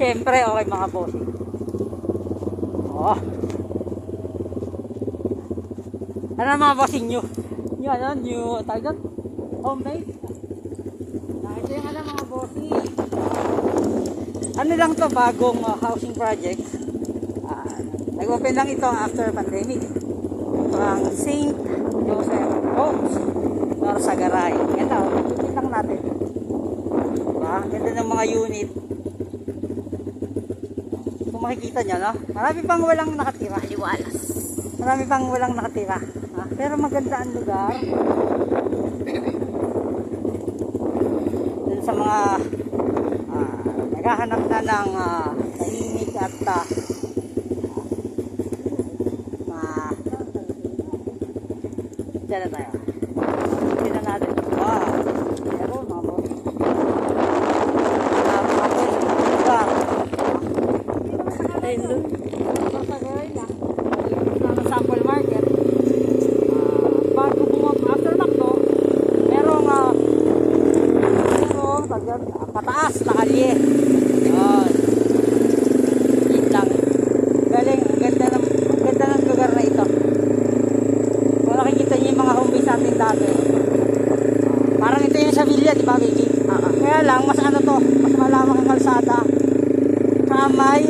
Siyempre, okay mga bossing. Oh. Ano mga bossing nyo? Yung ano, new, tawag doon? Home base? Ah, yung ano mga bossing. Ano lang to, bagong uh, housing project. Ah, nag-open lang ito after pandemic. Ito ang St. Joseph Homes. Nor Sagaray. Ganda, oh. Tingnan natin. Diba? Ganda ng mga unit. Kung makikita nyo, no? Marami pang walang nakatira. Liwalas. Marami pang walang nakatira. Ha? Pero maganda ang lugar. Dun sa mga ah, naghahanap na ng ah, tahimik at ah, ma Diyan na tayo. Tingnan natin. tayo doon. Papagawa na. Sa sample market. Uh, bago bumot after Macdo, merong merong tagan, uh, pataas na kalye. Yun. Yun lang. Galing. Ang ganda ng, ang ganda ng lugar na ito. Kung nakikita niyo yung mga homebase natin dati. Parang ito yung Sevilla, di ba, Vicky? Uh -huh. Kaya lang, mas ano to, mas malamang ang kalsada. Kamay,